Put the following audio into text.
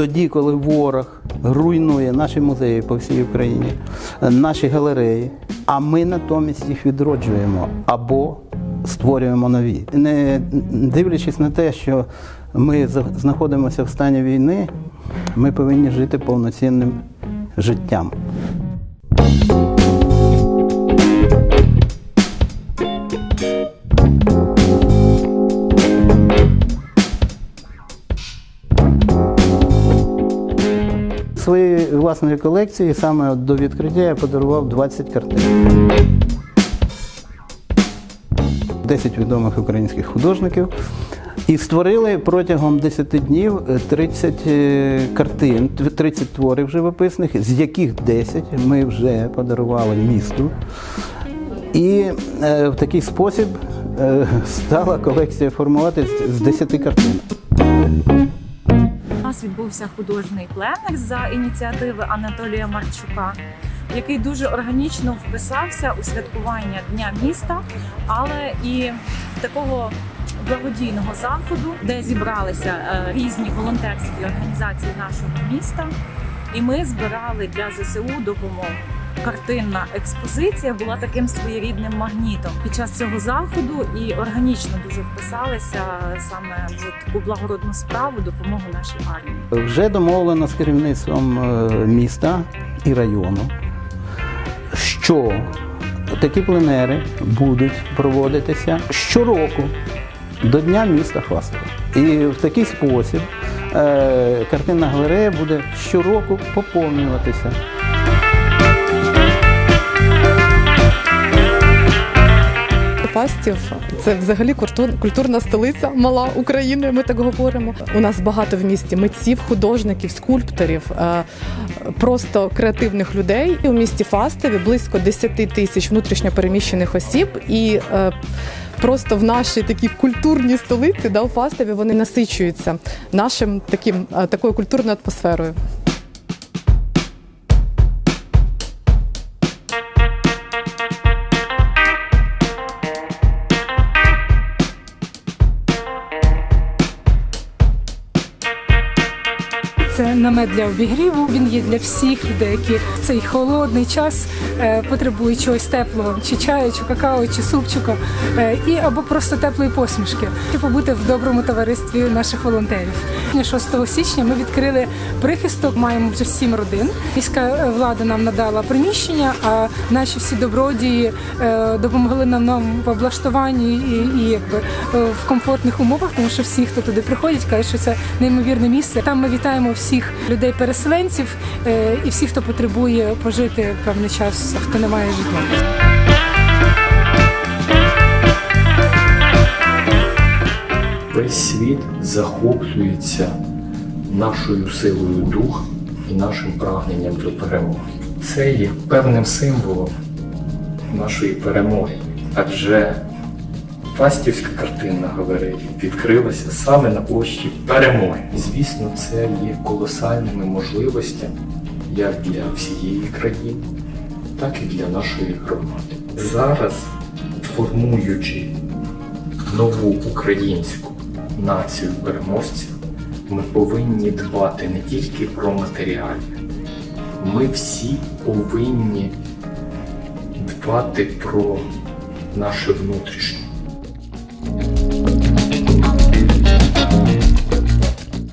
тоді, коли ворог руйнує наші музеї по всій Україні, наші галереї, а ми натомість їх відроджуємо або створюємо нові. Не дивлячись на те, що ми знаходимося в стані війни, ми повинні жити повноцінним життям. Власної колекції саме до відкриття я подарував 20 картин. 10 відомих українських художників. І створили протягом 10 днів е, 30 е, картин, 30 творів живописних, з яких 10 ми вже подарували місту. І е, в такий спосіб е, стала колекція формувати з- з 10 картин. Нас відбувся художній пленер за ініціативи Анатолія Марчука, який дуже органічно вписався у святкування Дня міста, але і такого благодійного заходу, де зібралися е, різні волонтерські організації нашого міста, і ми збирали для ЗСУ допомогу. Картинна експозиція була таким своєрідним магнітом під час цього заходу і органічно дуже вписалися саме в таку благородну справу допомогу нашій армії. Вже домовлено з керівництвом е, міста і району, що такі пленери будуть проводитися щороку до Дня міста Хвастова. І в такий спосіб е, картинна галерея буде щороку поповнюватися. Фастів це взагалі культур- культурна столиця мала України. Ми так говоримо. У нас багато в місті митців, художників, скульпторів, е, просто креативних людей. У місті Фастові близько 10 тисяч внутрішньопереміщених осіб і. е, Просто в нашій такій культурній столиці, да, у Фастові, вони насичуються нашим таким е, такою культурною атмосферою. Це намет для обігріву. Він є для всіх людей, які в цей холодний час е, потребують чогось теплого, чи чаю, чи какао, чи супчика, е, і або просто теплої посмішки, і побути в доброму товаристві наших волонтерів. 6 січня ми відкрили прихисток. Маємо вже сім родин. Міська е, влада нам надала приміщення, а наші всі добродії допомогли нам, в облаштуванні і, і якби в комфортних умовах, тому що всі, хто туди приходять, кажуть, що це неймовірне місце. Там ми вітаємо всіх людей-переселенців е, і всіх, хто потребує пожити певний час, хто не має житла. Весь світ захоплюється нашою силою духа і нашим прагненням до перемоги. Це є певним символом нашої перемоги, адже Фастівська картинна галерея відкрилася саме на площі перемоги. І, звісно, це є колосальними можливостями як для всієї країни, так і для нашої громади. Зараз, формуючи нову українську націю переможців, ми повинні дбати не тільки про матеріальне, ми всі повинні дбати про наше внутрішнє.